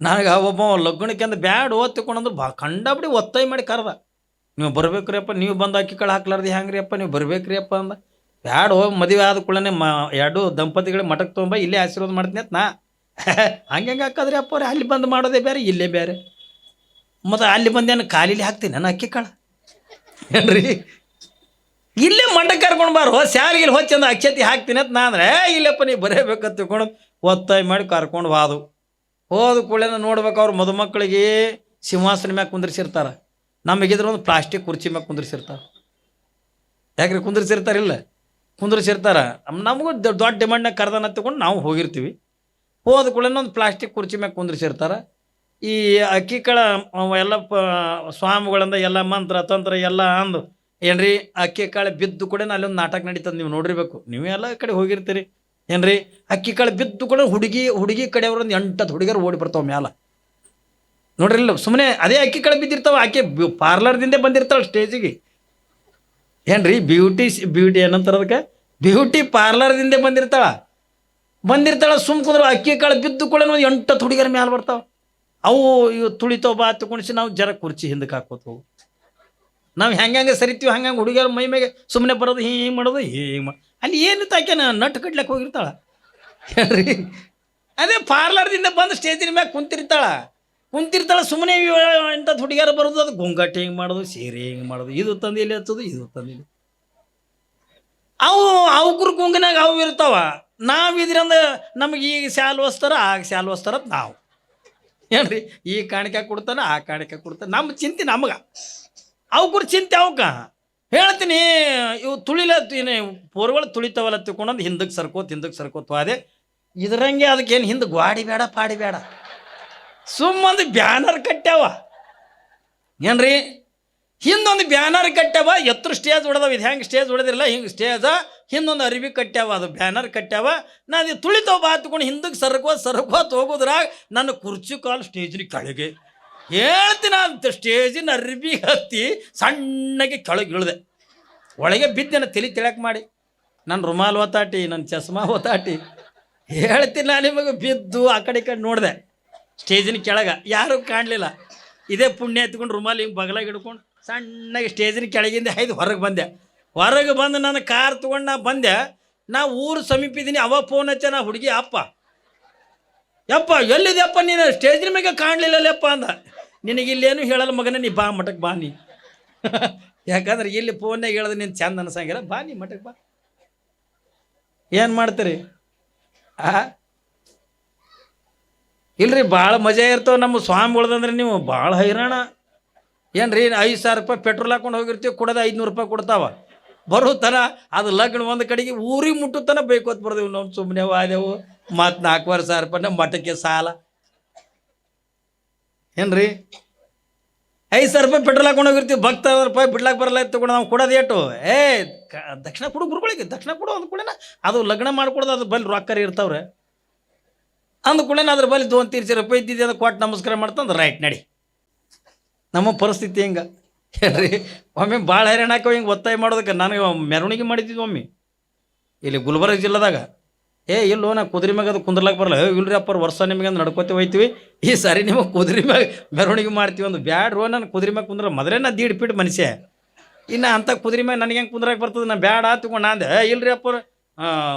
ನನಗೆ ಒಬ್ಬ ಲಗ್ನಕ್ಕೆ ಅಂದ್ರೆ ಬ್ಯಾಡ್ ಓದ್ತಿಕೊಂಡಂದ್ರೆ ಬಾ ಕಂಡಬಿಡಿ ಒತ್ತಾಯ ಮಾಡಿ ಕರ್ದ. ನೀವು ಬರ್ಬೇಕ್ರಿ ಅಪ್ಪ ನೀವು ಬಂದು ಅಕ್ಕಿ ಕಾಳು ಹಾಕ್ಲಾರ್ದು ರೀ ಅಪ್ಪ ನೀವು ಬರ್ಬೇಕ್ರಿ ಅಪ್ಪ ಅಂದ. ಬ್ಯಾಡ್ ಹೋಗಿ ಮದುವೆ ಆದ ಕೂಡಲೇ ಮ ಎರಡು ದಂಪತಿಗಳಿಗೆ ಮಠಕ್ಕೆ ತೊಗೊಂಬ ಇಲ್ಲೇ ಆಶೀರ್ವಾದ ಮಾಡ್ತೀನಿ ಅಂತ ನಾ. ಹಂಗೆ ಹೆಂಗೆ ಹಾಕದ್ರಿ ಅಪ್ಪ ಅವ್ರೆ ಅಲ್ಲಿ ಬಂದು ಮಾಡೋದೇ ಬೇರೆ ಇಲ್ಲೇ ಬೇರೆ. ಮತ್ತು ಅಲ್ಲಿ ಬಂದೇನು ಕಾಲಿಲಿ ಹಾಕ್ತೀನಿ ನಾನು ಅಕ್ಕಿ ಕಾಳು? ಏನ್ರಿ? ಇಲ್ಲೇ ಮಂಡಕ್ಕೆ ಕರ್ಕೊಂಡು ಬಾರೋ ಸ್ಯಾಲ್ಗಿಲ್ ಹೊಚ್ಚಂದ ಅಕ್ಷತಿ ಹಾಕ್ತೀನಿ ಅಂತ ನಾ ಅಂದ್ರೆ "ಏ, ಇಲ್ಲಪ್ಪ ನೀವು ಬರೇಬೇಕಂತ ತಿಳ್ಕೊಂಡು ಒತ್ತಾಯ ಮಾಡಿ ಕರ್ಕೊಂಡು ಹೋದು ಹೋದ ಕೂಡಲೇ ನೋಡ್ಬೇಕು ಅವ್ರ ಮದುಮಕ್ಕಳಿಗೆ ಸಿಂಹಾಸನ ಮ್ಯಾಗ ಕುಂದಿರ್ಸಿರ್ತಾರೆ. ನಮಗಿದ್ರೆ ಒಂದು ಪ್ಲಾಸ್ಟಿಕ್ ಕುರ್ಚಿ ಮ್ಯಾಗ ಕುಂದ್ರಿಸಿರ್ತಾರ. ಯಾಕ್ರಿ ಕುಂದ್ರಿಸಿರ್ತಾರಿಲ್ಲ ಕುಂದ್ರಿಸಿರ್ತಾರ. ನಮಗೂ ದೊಡ್ಡ ಡಿಮಾಂಡ್ನಾಗ ಕರ್ದನ ತಗೊಂಡು ನಾವು ಹೋಗಿರ್ತೀವಿ. ಹೋದ ಕೂಡಲೇ ಒಂದು ಪ್ಲಾಸ್ಟಿಕ್ ಕುರ್ಚಿ ಮ್ಯಾಗ ಕುಂದ್ರಿಸಿರ್ತಾರ. ಈ ಅಕ್ಕಿ ಕಾಳ, ಅವ ಎಲ್ಲ ಸ್ವಾಮಿಗಳಿಂದ ಎಲ್ಲ ಮಂತ್ರ, ತಂತ್ರ ಎಲ್ಲ ಅಂದು. ಏನ್ರಿ, ಅಕ್ಕಿ ಕಾಳು ಬಿದ್ದು ಕೂಡ ಅಲ್ಲೊಂದು ನಾಟಕ ನಡೀತದೆ ನೀವು ನೋಡಿರ್ಬೇಕು. ನೀವು ಎಲ್ಲ ಕಡೆ ಹೋಗಿರ್ತೀರಿ. ಏನ್ರಿ? ಅಕ್ಕಿ ಕಾಳು ಬಿದ್ದು ಕೂಡ ಹುಡುಗಿ ಹುಡುಗಿ ಕಡೆಯವ್ರು ಒಂದು ಎಂಟತ್ತು ಹುಡುಗರು ಓಡಿ ಬರ್ತಾವ ಮ್ಯಾಲ. ನೋಡ್ರಿ ಇಲ್ಲ ಸುಮ್ಮನೆ ಅದೇ ಅಕ್ಕಿ ಕಾಳು ಬಿದ್ದಿರ್ತಾವ, ಆಕೆ ಪಾರ್ಲರ್ದಿಂದ ಬಂದಿರ್ತಾಳೆ ಸ್ಟೇಜಿಗೆ. ಏನ್ರಿ, ಬ್ಯೂಟಿ ಬ್ಯೂಟಿ ಏನಂತಾರೆ ಅದಕ್ಕೆ? ಬ್ಯೂಟಿ ಪಾರ್ಲರ್ದಿಂದ ಬಂದಿರ್ತಾಳ. ಬಂದಿರ್ತಾಳ ಸುಮ್ ಕುಂದ್ರ ಅಕ್ಕಿ ಕಾಳು ಬಿದ್ದು ಕೂಡ ಒಂದು ಎಂಟತ್ತು ಹುಡುಗರ ಮ್ಯಾಲ ಬರ್ತಾವ. ಅವು ಇವು ತುಳಿತಾವ ಬಾ ಕುಣಿಸಿ ನಾವು ಜರ ಕುರ್ಚಿ ಹಿಂದಕ್ಕೆ ಹಾಕೋತವು. ಹೋಗು ನಾವು ಹೆಂಗೆ ಸರಿತೀವಿ, ಹಂಗೆ ಹುಡುಗಿಯರು ಮೈ ಮೇಲೆ ಸುಮ್ಮನೆ ಬರೋದು ಹೀಗೆ ಮಾಡೋದು ಹೀಗೆ ಅಲ್ಲಿ ಏನು ತಾಕೆನ ನಟ್ಟು ಕಟ್ಲಕ್ಕೆ ಹೋಗಿರ್ತಾಳ. ಹೇಳ್ರಿ. ಅದೇ ಪಾರ್ಲರ್ದಿಂದ ಬಂದು ಸ್ಟೇಜಿನ ಮ್ಯಾಗ ಕುಂತಿರ್ತಾಳ. ಕುಂತಿರ್ತಾಳ ಸುಮ್ಮನೆ ಇಂಥ ಹುಡುಗಿಯರು ಬರೋದು, ಅದು ಗುಂಗಟ್ ಹಿಂಗೆ ಮಾಡೋದು, ಸೀರೆ ಹಿಂಗೆ ಮಾಡೋದು, ಇದು ತಂದು ಇಲ್ಲಿ ಹಚ್ಚೋದು, ಇದು ತಂದು ಇಲ್ಲಿ ಅವು ಅವ್ರ ಗುಂಗಿನಾಗ ಅವು ಇರ್ತಾವ. ನಾವು ಇದ್ರಿಂದ ನಮಗೆ ಈಗ ಸ್ಯಾಲ್ ಹೊಸ್ತಾರ, ಆಗ ಸ್ಯಾಲ್ ಹೊಸ್ತಾರ ನಾವು. ಏನ್ರಿ ಈ ಕಾಣಿಕೆ ಕೊಡ್ತಾನೆ, ಆ ಕಾಣಿಕೆ ಕೊಡ್ತಾನೆ ನಮ್ಮ ಚಿಂತೆ ನಮಗೆ. ಅವ್ಕರ ಚಿಂತೆ ಅವಕ್ಕ ಹೇಳ್ತೀನಿ, ಇವು ತುಳಿಲತ್ತೀನಿ ಪೋರ್ಗಳು ತುಳಿತಾವಲ್ಲ ತಿಳ್ಕೊಂಡಂದು ಹಿಂದಕ್ಕೆ ಸರ್ಕೋತ್ ಹಿಂದಕ್ಕೆ ಸರ್ಕೋತ್ ಅದೇ ಇದ್ರಂಗೆ ಅದಕ್ಕೆ ಏನು ಹಿಂದೆ ಗ್ವಾಡಿ ಬೇಡ, ಪಾಡಿ ಬೇಡ. ಸುಮ್ಮೊಂದು ಬ್ಯಾನರ್ ಕಟ್ಟ್ಯಾವ. ಏನ್ರಿ? ಹಿಂದೊಂದು ಬ್ಯಾನರ್ ಕಟ್ಟ್ಯಾವ, ಎತ್ತರ ಸ್ಟೇಜ್ ಹೊಡೆದವ, ಇದು ಹೆಂಗೆ ಸ್ಟೇಜ್ ಹೊಡೆದಿರಲ್ಲ, ಹಿಂಗೆ ಸ್ಟೇಜ. ಹಿಂದೊಂದು ಅರಿವಿ ಕಟ್ಟ್ಯಾವ, ಅದು ಬ್ಯಾನರ್ ಕಟ್ಟ್ಯಾವ. ನಾನು ತುಳಿತಾವ ಬಾ ಹಿಂದಕ್ಕೆ ಸರ್ಕೋತ್ ಸರ್ಕೋತ್ ಹೋಗೋದ್ರಾಗ ನನ್ನ ಕುರ್ಚಿ ಕಾಲು ಸ್ಟೇಜಿನ ಕೆಳಗೆ. ಹೇಳ್ತೀನಿ ಅಂತ ಸ್ಟೇಜಿನ ಅರ್ಬಿ ಹತ್ತಿ ಸಣ್ಣಗೆ ಕೆಳಗೆ ಇಳಿದೆ. ಒಳಗೆ ಬಿದ್ದೆನ ತಲೆ ತಿಳಕ್ ಮಾಡಿ. ನನ್ನ ರುಮಾಲ್ ಒತ್ತಾಟಿ ನನ್ನ ಚಸ್ಮಾ ಒತ್ತಾಟಿ. ಹೇಳ್ತೀನಿ ನಾನು ನಿಮಗೆ, ಬಿದ್ದು ಆ ಕಡೆ ಈ ಕಡೆ ನೋಡಿದೆ. ಸ್ಟೇಜಿನ ಕೆಳಗೆ, ಯಾರೂ ಕಾಣಲಿಲ್ಲ. ಇದೇ ಪುಣ್ಯ ಎತ್ಕೊಂಡು ರುಮಾಲ್ ಹಿಂಗೆ ಬಗಲಾಗಿ ಹಿಡ್ಕೊಂಡು ಸಣ್ಣಗೆ ಸ್ಟೇಜಿನ ಕೆಳಗಿಂದ ಐದು ಹೊರಗೆ ಬಂದೆ. ಹೊರಗೆ ಬಂದು ನಾನು ಕಾರ್ ತೊಗೊಂಡು ನಾ ಬಂದೆ. ನಾ ಊರು ಸಮೀಪ ಇದ್ದೀನಿ ಅವ ಫೋನ್ ಹಚ್ಚ, ನಾ ಹುಡುಗಿ, ಅಪ್ಪ. ಯಪ್ಪ, ಎಲ್ಲಿದೆಯಪ್ಪ ನೀನು? ಸ್ಟೇಜಿನ ಮೇಲೆ ಕಾಣಲಿಲ್ಲಲ್ಲಪ್ಪ ಅಂದ. ನಿನಗೆ ಇಲ್ಲೇನು ಹೇಳಲ್ಲ ಮಗನ, ನೀ ಬಾ ಮಠಕ್ಕೆ ಬಾ ನೀ. ಯಾಕಂದ್ರೆ ಇಲ್ಲಿ ಫೋನ್ನಾಗ ಹೇಳಿದ್ರೆ ನೀನು ಚಂದ ಅನ್ಸಂಗಿಲ್ಲ. ಬಾ ನೀ ಮಠಕ್ಕೆ ಬಾ. ಏನು ಮಾಡ್ತೀರಿ? ಆ? ಇಲ್ರಿ ಭಾಳ ಮಜಾ ಇರ್ತಾವ ನಮ್ಮ ಸ್ವಾಮಿಗಳ್ದಂದ್ರೆ ನೀವು ಭಾಳ ಹೈರಾಣ. ಏನ್ರಿ ಐದು ಸಾವಿರ ರೂಪಾಯಿ ಪೆಟ್ರೋಲ್ ಹಾಕೊಂಡು ಹೋಗಿರ್ತೀವಿ, ಕೊಡೋದು ಐದುನೂರು ರೂಪಾಯಿ ಕೊಡ್ತಾವ. ಬರೋ ತನ ಅದು ಲಗ್ನ ಒಂದು ಕಡೆಗೆ ಊರಿಗೆ ಮುಟ್ಟು ತನ ಅಂತ ಬರ್ದೇವು ನಾವು ಸುಮ್ಮನೆ ವಾದೆವು, ಮತ್ತು ನಾಲ್ಕೂವರೆ ಸಾವಿರ ರೂಪಾಯಿ ನಮ್ಮ ಮಠಕ್ಕೆ ಸಾಲ. ಏನ್ರಿ? ಐದು ಸಾವಿರ ರೂಪಾಯಿ ಪೆಟ್ರೋಲ್ ಹಾಕೊಂಡು ಹೋಗಿರ್ತೀವಿ. ಭಕ್ತ ರೂಪಾಯಿ ಬಿಡ್ಲಾಕ್ ಬರಲ್ಲ ತಗೊಂಡು ನಾವು ಕೊಡೋದು ಏಟು. ಏ ದಕ್ಷಿಣ ಕೊಡು ಗುರುಗಳಿಗೆ, ದಕ್ಷಿಣ ಕೊಡು ಅಂದ ಕೂಡ ಅದು ಲಗ್ನ ಮಾಡ್ಕೊಡೋದು ಅದು ಬಲ್ಲಿ ರೊಕ್ಕರಿ ಇರ್ತಾವ್ರೆ. ಅಂದ ಕೂಡ ಅದ್ರ ಬಲ್ಲಿ ದೋನ್ ತೀರ್ಸಿ ರೂಪಾಯಿ ಇದ್ದಿದ್ದೆ ಅದು ಕೊಟ್ಟು ನಮಸ್ಕಾರ ಮಾಡ್ತಂದ್ರೆ ರೈಟ್ ನಡಿ. ನಮ್ಮ ಪರಿಸ್ಥಿತಿ ಹೆಂಗೆ? ಹೇಳ್ರಿ ಒಮ್ಮೆ ಭಾಳ ಹೈರಾಣ ಹಾಕೋ ಹಿಂಗೆ ಒತ್ತಾಯ ಮಾಡೋದಕ್ಕೆ ನನಗೆ ಮೆರವಣಿಗೆ ಮಾಡಿದ್ವಿ ಒಮ್ಮೆ. ಇಲ್ಲಿ ಗುಲ್ಬರ್ಗ ಜಿಲ್ಲಾದಾಗ ಏ, ಇಲ್ಲೋ, ನಾ ಕುದುರೆ ಮ್ಯಾಗ ಅದು ಕುಂದ್ರಲಾಕ ಬರಲ್ಲ. ಇಲ್ರಿ ಅಪ್ಪರ್ ವರ್ಷ ನಿಮಗೆ ಅಂದ್ರೆ ನಡ್ಕೋತಿ ಹೋಯ್ತೀವಿ. ಈ ಸಾರಿ ನಿಮಗೆ ಕುದುರೆ ಮ್ಯಾಗ ಮೆರವಣಿಗೆ ಮಾಡ್ತೀವಿ ಒಂದು ಬ್ಯಾಡ್ರೋ, ನಾನು ಕುದುರೆ ಮ್ಯಾಗ ಕುಂದ್ರ ಮೊದಲೇ ನಾ ದೀಡ್ ಪೀಡ್ ಮನುಷ್ಯ. ಇನ್ನು ಅಂಥ ಕುದುರೆ ಮ್ಯಾಗ ನನಗೆ ಹೆಂಗೆ ಕುಂದ್ರಾಗ ಬರ್ತದೆ? ನಾ ಬ್ಯಾಡ ತಗೊಂಡು ಅಂದೆ ಇಲ್ರಿ ಅಪ್ಪ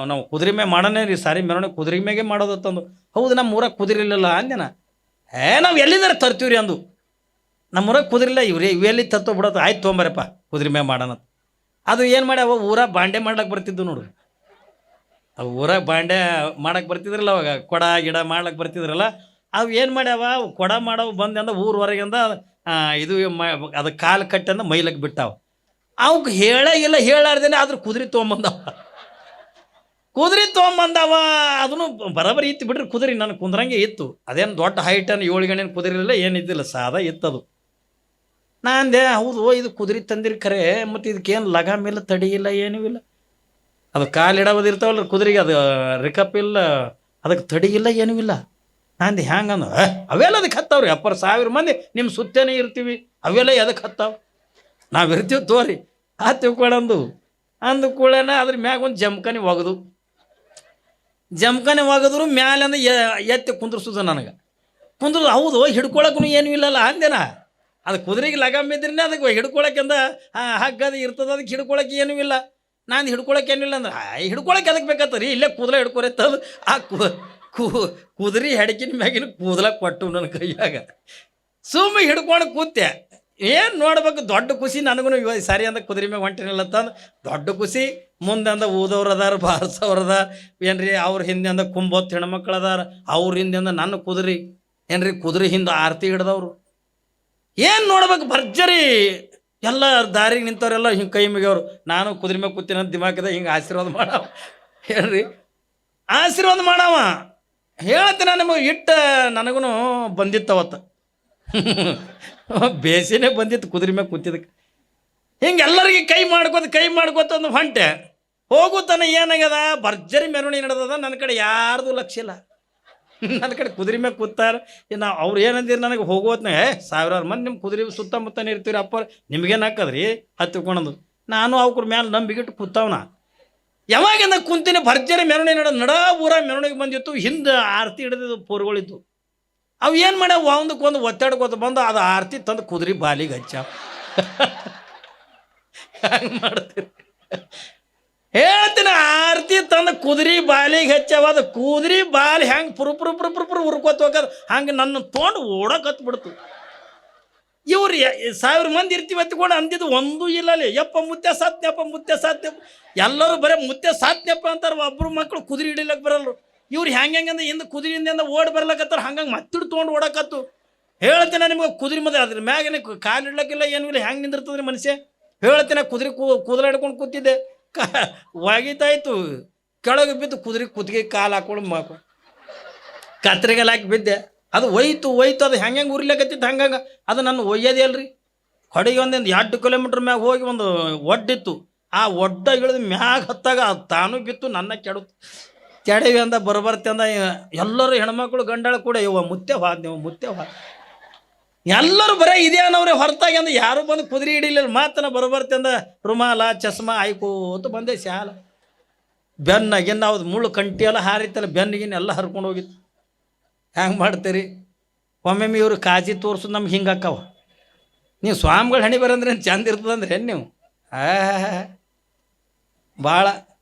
ನಾವು ಕುದುರೆ ಮ್ಯಾಗ ಮಾಡೋಣ ರೀ, ಸಾರಿ ಮೆರವಣಿಗೆ ಕುದುರೆ ಮ್ಯಾಗೆ ಮಾಡೋದು ಅಂತಂದು ಹೌದು, ನಮ್ಮ ಊರಾಗ ಕುದುರೆ ಅಂದೆನ ಏ, ನಾವು ಎಲ್ಲಿದ್ದಾರೆ ತರ್ತೀವಿ ರೀ ಅಂದು. ನಮ್ಮ ಊರಾಗ ಕುದುರಿಲ್ಲ ಇವ್ರಿ ಇವೆಲ್ಲಿ ತತ್ತೋ ಬಿಡೋದು? ಆಯ್ತು ತೊಗೊಂಬರಪ್ಪ, ಕುದುರೆ ಮ್ಯಾಗ ಮಾಡೋಣ. ಅದು ಏನು ಮಾಡ್ಯಾವ? ಊರ ಬಾಂಡೆ ಮಾಡ್ಲಕ್ಕೆ ಬರ್ತಿದ್ದು ನೋಡು. ಅವು ಊರಾಗ ಬಾಂಡೆ ಮಾಡಕ್ಕೆ ಬರ್ತಿದ್ರಲ್ಲ ಅವಾಗ, ಕೊಡ ಗಿಡ ಮಾಡ್ಲಕ್ಕೆ ಬರ್ತಿದ್ರಲ್ಲ, ಅವು ಏನು ಮಾಡ್ಯಾವ? ಕೊಡ ಮಾಡವು ಬಂದೆ ಅಂದ ಊರ ಹೊರಗಿಂದ ಇದು ಅದು ಕಾಲು ಕಟ್ಟಂದ ಮೈಲಕ್ಕೆ ಬಿಟ್ಟಾವ. ಅವಕ್ಕೆ ಹೇಳೇ ಇಲ್ಲ, ಹೇಳಾರ್ದೇನೆ ಆದ್ರೆ ಕುದುರೆ ತೊಗೊಂಬಂದವ. ಕುದುರೆ ತೊಗೊಂಬಂದವ, ಅದನ್ನು ಬರಬರಿ ಇತ್ತು ಬಿಡ್ರಿ ಕುದುರೆ ನನಗೆ ಕುಂದ್ರಂಗೆ ಇತ್ತು. ಅದೇನು ದೊಡ್ಡ ಹೈಟನ್ ಏಳು ಗಣ್ಯನ ಕುದುರೆ ಇರಲಿಲ್ಲ ಏನಿದ್ದಿಲ್ಲ ಸಾದಾ ಇತ್ತದು. ನಾ ಅಂದೆ, ಹೌದು, ಇದು ಕುದುರೆ ತಂದಿರಿ ಖರೆ ಮತ್ತು ಇದಕ್ಕೇನು ಲಗಾಮ್ ಇಲ್ಲ, ತಡಿ ಏನೂ ಇಲ್ಲ. ಅದು ಕಾಲು ಇಡೋದು ಇರ್ತಾವಲ್ಲ ಕುದುರೆಗೆ ಅದು ರಿಕಪ್ ಇಲ್ಲ, ಅದಕ್ಕೆ ತಡಿ ಇಲ್ಲ, ಏನೂ ಇಲ್ಲ. ನಂದು ಹ್ಯಾಂಗಂದ ಅವೆಲ್ಲ ಅದಕ್ಕೆ ಹತ್ತಾವ್ರಿ ಅಪ್ಪರ ಸಾವಿರ ಮಂದಿ ನಿಮ್ಮ ಸುತ್ತೇನೆ ಇರ್ತೀವಿ, ಅವೆಲ್ಲ ಎದಕ್ಕೆ ಹತ್ತಾವ? ನಾವು ಇರ್ತೀವಿ ತೋರಿ, ಆ ತಿಳ್ಕೊಳಂದು ಅಂದ ಕೂಡಲೇ ಅದ್ರ ಮ್ಯಾಗ ಒಂದು ಜಮ್ಕನಿ ಒಗದು. ಜಮ್ಕನಿ ಒಗದ್ರು ಮ್ಯಾಲಿಂದ ಎತ್ತಿ ಕುಂದ್ರಸುದು ನನಗೆ. ಕುಂದ್ರು ಹೌದು ಹಿಡ್ಕೊಳಕ್ಕೂ ಏನೂ ಇಲ್ಲಲ್ಲ ಅಂದೇನ ಅದು ಕುದುರೆಗೆ ಲಗಾಮ್ ಇದ್ರೇ ಅದಕ್ಕೆ ಹಿಡ್ಕೊಳಕ್ಕಿಂದ ಹಗ್ಗದ ಇರ್ತದ, ಅದಕ್ಕೆ ಹಿಡ್ಕೊಳಕ್ಕೆ ಏನೂ ಇಲ್ಲ. ನಾನು ಹಿಡ್ಕೊಳಕ್ಕೆ ಏನಿಲ್ಲ ಅಂದ್ರೆ ಹಿಡ್ಕೊಳಕ್ಕೆ ಅದಕ್ಕೆ ಬೇಕತ್ತ ರೀ ಇಲ್ಲೇ ಕೂದಲ ಹಿಡ್ಕೊರೆ ತಂದು ಆ ಕು ಕುದುರೆ ಹೆಡಕಿನ ಮ್ಯಾಗಿನ ಕೂದಲ ಕೊಟ್ಟು ನನ್ನ ಕೈಯಾಗ. ಸುಮ್ಮನೆ ಹಿಡ್ಕೊಂಡು ಕೂತೆ ಏನು ನೋಡ್ಬೇಕು, ದೊಡ್ಡ ಖುಷಿ ನನಗೂ ಇವ ಸರಿ ಅಂದ ಕುದುರೆ ಮ್ಯಾಗ ಹೊಂಟಿನಿಲ್ಲ ಅಂತಂದು ದೊಡ್ಡ ಖುಷಿ. ಮುಂದೆ ಅಂದ ಊದವ್ರು ಅದಾರ ಬಾರಿಸೋರು ಅದ ಏನ್ರಿ ಅವ್ರ ಹಿಂದೆ ಅಂದ ಕುಂಬತ್ತು ಹೆಣ್ಮಕ್ಳು ಅದಾರ ಅವ್ರ ಹಿಂದೆ ಅಂದ ನನ್ನ ಕುದುರೆ. ಏನ್ರಿ ಕುದುರೆ ಹಿಂದೆ ಆರತಿ ಹಿಡ್ದವ್ರು. ಏನು ನೋಡ್ಬೇಕು ಭರ್ಜರಿ. ಎಲ್ಲ ದಾರಿಗೆ ನಿಂತವರೆಲ್ಲ ಹಿಂಗೆ ಕೈ ಮುಗಿಯವರು. ನಾನು ಕುದುರೆ ಮ್ಯಾಗ ಕೂತೀನಿ ಅಂತ ದಿಮಾಕದ ಹಿಂಗೆ ಆಶೀರ್ವಾದ ಮಾಡವ. ಹೇಳ್ರಿ. ಆಶೀರ್ವಾದ ಮಾಡವ. ನಾನು ನಿಮಗೆ, ಇಟ್ಟ ನನಗೂ ಬಂದಿತ್ತು ಅವತ್ತು. ಬೇಸಿನೇ ಬಂದಿತ್ತು ಕುದುರೆ ಮ್ಯಾಗ ಕೂತಿದ್ದಕ್ಕೆ. ಹಿಂಗೆ ಎಲ್ಲರಿಗೆ ಕೈ ಮಾಡ್ಕೋತ ಕೈ ಮಾಡ್ಕೋತ ಒಂದು ಹೊಂಟೆ. ಹೋಗುತ್ತಾನೆ ಏನಾಗ್ಯದ? ಭರ್ಜರಿ ಮೆರವಣಿಗೆ ನಡೆದದ. ನನ್ನ ಕಡೆ ಯಾರ್ದು ಲಕ್ಷ ಇಲ್ಲ. ನನ್ನ ಕಡೆ ಕುದುರೆ ಮ್ಯಾಗ ಕೂತಾರ. ನಾ ಅವ್ರು ಏನಂದಿರ ನನಗೆ ಹೋಗೋತ್ನಾಗ ಏ, ಸಾವಿರಾರು ಮಂದಿ ನಿಮ್ಮ ಕುದುರೆ ಸುತ್ತಮುತ್ತನೇ ಇರ್ತೀರಿ ಅಪ್ಪ ನಿಮ್ಗೇನು ಹಾಕದ್ರಿ? ಹತ್ತಿಕೊಂಡದು ನಾನು ಅವ್ರ ಮೇಲೆ ನಂಬಿಗಿಟ್ಟು ಕೂತಾವನ. ಯಾವಾಗಿಂದ ಕುಂತಿನ ಭರ್ಜರಿ ಮೆರವಣಿಗೆ ನಡ ನಡ ಊರ ಮೆರವಣಿಗೆ ಬಂದಿತ್ತು. ಹಿಂದೆ ಆರತಿ ಹಿಡಿದಿದ್ದು ಪೋರ್ಗಳಿದ್ದು. ಅವು ಏನು ಮಾಡ್ಯಾವ? ಒಂದಕ್ಕೆ ಒಂದು ಒತ್ತಾಡ್ಕೊತ ಬಂದು ಅದು ಆರತಿ ತಂದು ಕುದುರೆ ಬಾಲಿಗೆ ಹಚ್ಚ ಹಂಗೆ ಮಾಡ್ತೀರಿ? ಹೇಳ್ತೀನಿ, ಆರತಿ ತಂದು ಕುದುರೆ ಬಾಲಿಗೆ ಹೆಚ್ಚವಾದ ಕುದುರೆ ಬಾಲಿ ಹೆಂಗೆ ಪುರು ಪುರು ಪುರು ಪುರು ಪುರು ಹೋಗೋದು, ಹಂಗೆ ನನ್ನ ತೊಗೊಂಡು ಓಡಕತ್ ಬಿಡ್ತು ಇವ್ರು ಸಾವಿರ ಮಂದಿ ಇರ್ತೀವಿ ಎತ್ಕೊಂಡು ಅಂದಿದ್ದು ಒಂದೂ ಇಲ್ಲಲ್ಲಿ. ಯಪ್ಪ ಮುತ್ತೆ ಸಾತ್ನೆಪ್ಪ ಮುತ್ತೆ ಸಾತ್ನೆಪ್ಪ ಎಲ್ಲರೂ ಬರೀ ಮುತ್ತೆ ಸಾತ್ನೆಪ್ಪ ಅಂತಾರೆ ಒಬ್ಬರು ಮಕ್ಕಳು ಕುದುರೆ ಹಿಡಿಲಕ್ಕೆ ಬರಲ್ರು. ಇವ್ರು ಹೆಂಗೆ ಹೆಂಗಂದ್ರೆ ಹಿಂದೆ ಕುದುರೆಯಿಂದ ಓಡಿ ಬರ್ಲಕತ್ತಾರ ಹಂಗಂಗೆ ಮತ್ತಿಡ್ ತೊಗೊಂಡು ಓಡಕತ್ತು. ಹೇಳ್ತೇನೆ ನಿಮಗೆ ಕುದುರೆ ಮದ ಅದ್ರ ಮ್ಯಾಗೆ ಕಾಲು ಇಡ್ಲಕ್ಕಿಲ್ಲ ಏನು ಇಲ್ಲ, ಹೆಂಗೆ ನಿಂದಿರ್ತದ್ರಿ ಮನುಷ್ಯ? ಹೇಳ್ತೇನೆ, ಕುದುರೆ ಕೂ ಕೂದಲ ಹಿಡ್ಕೊಂಡು ಕೂತಿದ್ದೆ. ಕಾ ಒಗಿತಾಯ್ತು ಕೆಳಗೆ ಬಿದ್ದು ಕುದುರೆ ಕುತ್ತಿಗೆ ಕಾಲು ಹಾಕೊಂಡು ಮಾಕೊ ಕತ್ರಿಗೆಲ್ಲ ಹಾಕಿ ಬಿದ್ದೆ. ಅದು ಒಯ್ತು ಒಯ್ತು, ಅದು ಹೆಂಗೆ ಹೆಂಗೆ ಉರಿಲಕತ್ತಿತ್ತು ಹಂಗಂಗೆ ಅದು ನನ್ನ ಒಯ್ಯೋದೇ ಅಲ್ರಿ. ಕಡೆಗೆ ಒಂದಿಂದ ಎರಡು ಕಿಲೋಮೀಟ್ರ್ ಮ್ಯಾಗ ಹೋಗಿ ಒಂದು ಒಡ್ಡಿತ್ತು. ಆ ಒಡ್ಡ ಇಳಿದ ಮ್ಯಾಗ ಹತ್ತಾಗ ಅದು ತಾನು ಬಿತ್ತು, ನನ್ನ ಕೆಡು ಕೆಡವಿ ಅಂದ, ಬರಬರ್ತೆ ಅಂದ, ಎಲ್ಲರೂ ಹೆಣ್ಮಕ್ಳು ಗಂಡಾಳು ಕೂಡ ಇವ ಮುತ್ತೆ ಹಾದ್ ನೀವು ಮುತ್ತೆ ಹೋದ್ ಎಲ್ಲರೂ ಬರೀ ಇದೇ ಅನ್ನೋರೆ ಹೊರತಾಗಿ ಅಂದ್ರೆ ಯಾರು ಬಂದು ಕುದುರೆ ಹಿಡಿಲಿಲ್ಲ. ಮಾತನ ಬರಬರ್ತೆ ಅಂದ, ರುಮಾಲ, ಚಸ್ಮಾ ಆಯ್ಕೋತ ಬಂದೆ ಶಾಲ. ಬೆನ್ನಾಗಿನ್ನ ಅವ್ದು ಮುಳ್ಳು ಕಂಟಿ ಎಲ್ಲ ಹಾರಿತ್ತಲ್ಲ ಬೆನ್ನಗಿನ ಎಲ್ಲ ಹರ್ಕೊಂಡು ಹೋಗಿತ್ತು. ಹೆಂಗೆ ಮಾಡ್ತೀರಿ? ಒಮ್ಮೊಮ್ಮೆ ಇವರು ಕಾಜಿ ತೋರ್ಸೋದು ನಮ್ಗೆ ಹಿಂಗೆ ಅಕ್ಕವ. ನೀವು ಸ್ವಾಮಿಗಳು ಹಣಿ ಬರಂದ್ರೆ ಚಂದ ಇರ್ತದಂದ್ರೆ ನೀವು? ಆ ಭಾಳ